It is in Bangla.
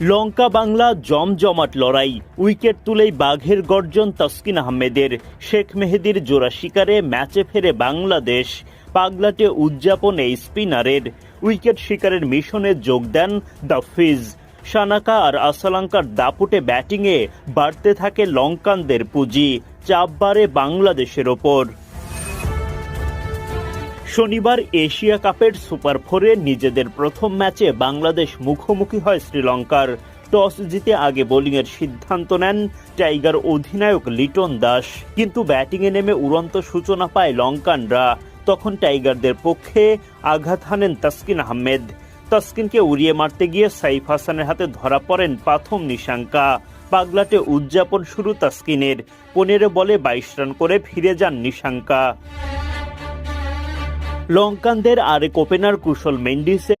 লঙ্কা বাংলা জমজমাট লড়াই। উইকেট তুলেই বাঘের গর্জন তাসকিন আহমেদের। শেখ মেহেদির জোড়া শিকারে ম্যাচে ফেরে বাংলাদেশ। পাগলাটে উদযাপনে স্পিনারের। উইকেট শিকারের মিশনে যোগ দেন দ্য ফিজ। সানাকা আর আসালাঙ্কার দাপুটে ব্যাটিংয়ে বাড়তে থাকে লঙ্কানদের পুঁজি। চাপ বাড়ে বাংলাদেশের ওপর। শনিবার এশিয়া কাপের সুপার ফোরে নিজেদের প্রথম ম্যাচে বাংলাদেশ মুখোমুখি হয় শ্রীলঙ্কার। টস জিতে আগে বোলিংয়ের সিদ্ধান্ত নেন টাইগার অধিনায়ক লিটন দাস। কিন্তু ব্যাটিংয়ে নেমে উড়ন্ত সূচনা পায় লঙ্কানরা। তখন টাইগারদের পক্ষে আঘাত হানেন তাসকিন আহমেদ। তাসকিনকে উড়িয়ে মারতে গিয়ে সাইফ হাসানের হাতে ধরা পড়েন প্রথম নিশাঙ্কা। পাগলাটে উদযাপন শুরু তাসকিনের। পনেরো বলে বাইশ রান করে ফিরে যান নিশাঙ্কা। লঙ্কানদের আরেক ওপেনার কুশল মেন্ডিসে